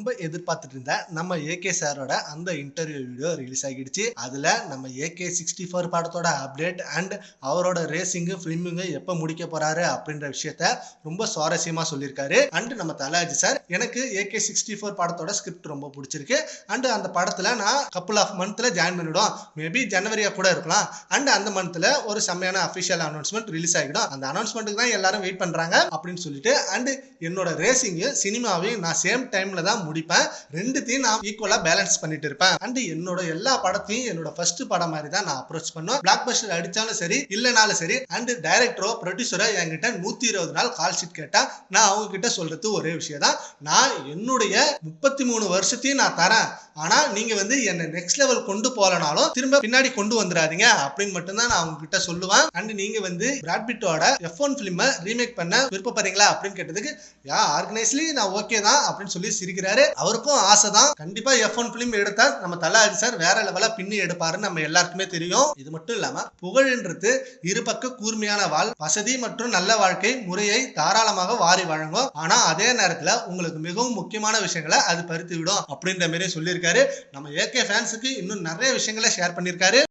ரொம்ப எதிர்பார்த்துட்டு இருந்தேன் நம்ம ஏகே சாரோட அந்த இன்டர்வியூ வீடியோ ரிலீஸ் ஆகிடுச்சு. அதுல நம்ம ஏகே சிக்ஸ்டி ஃபோர் படத்தோட அப்டேட் அண்ட் அவரோட ரேசிங்கு ஃபிலிமிங்கு எப்போ முடிக்க போறாரு அப்படின்ற விஷயத்த ரொம்ப சுவாரஸ்யமா சொல்லியிருக்காரு. அண்ட் நம்ம தலாஜி சார் எனக்கு ஏகே சிக்ஸ்டி ஃபோர் படத்தோட ஸ்கிரிப்ட் ரொம்ப பிடிச்சிருக்கு. அண்ட் அந்த படத்துல நான் கப்புள் ஆஃப் மந்த்ல ஜாயின் பண்ணிவிடும் மேபி ஜனவரியா கூட இருக்கலாம். அண்ட் அந்த மந்த்ல ஒரு செம்மையான அஃபிஷியல் அனௌன்ஸ்மெண்ட் ரிலீஸ் ஆகிடும். அந்த அனௌன்ஸ்மெண்ட்டுக்கு தான் எல்லாரும் வெயிட் பண்றாங்க அப்படின்னு சொல்லிட்டு அண்ட் என்னோட ரேசிங்கு சினிமாவையும் நான் சேம் டைம்ல தான் முடிப்பேன். ரெண்டுத்தையும் நான் ஈக்குவலா பேலன்ஸ் பண்ணிட்டு இருப்பேன். அண்ட் என்னோட எல்லா படத்தையும் என்னோட ஃபர்ஸ்ட் படம் மாதிரி தான் நான் அப்ரோச் பண்ணுவேன். பிளாக் பஸ்டர் அடிச்சாலும் சரி இல்லைனாலும் சரி அண்ட் டைரக்டரோ ப்ரொடியூசரோ என்கிட்ட நூத்தி இருபது நாள் கால் ஷீட் கேட்டா நான் அவங்க கிட்ட சொல்றது ஒரே விஷயம் தான் நான் என்னுடைய முப்பத்தி மூணு வருஷத்தையும் நான் தரேன். ஆனா நீங்க வந்து என்னை நெக்ஸ்ட் லெவல் கொண்டு போலனாலும் திரும்ப பின்னாடி கொண்டு வந்துடாதீங்க அப்படின்னு மட்டும்தான் நான் உங்ககிட்ட சொல்லுவேன். அண்ட் நீங்க வந்து பிராட்பிட்டோட எஃப் ஒன் ஃபிலிமை ரீமேக் பண்ண விருப்பப்படுறீங்களா அப்படின்னு கேட்டதுக்கு யா ஆர்கனைஸ்லி நான் ஓகே தான் அப்படின்னு சொல்லி சிரிக்கிறாரு. அவருக்கும் ஆசை தான். கண்டிப்பா எஃப் ஒன் ஃபிலிம் எடுத்தால் நம்ம தலாஜி சார் வேற லெவலாக பின்னி எடுப்பாருன்னு நம்ம எல்லாருக்குமே தெரியும். இது மட்டும் இல்லாமல் புகழ்ன்றது இருபக்க கூர்மையான வாழ் வசதி மற்றும் நல்ல வாழ்க்கை முறையை தாராளமாக வாரி வழங்கும். ஆனால் அதே நேரத்தில் உங்களுக்கு மிகவும் முக்கியமான விஷயங்களை அது பறித்து விடும் அப்படின்ற மாதிரி பண்ணியிருக்காரு. நம்ம ஏகே ஃபேன்ஸுக்கு இன்னும் நிறைய விஷயங்களை ஷேர் பண்ணியிருக்காரு.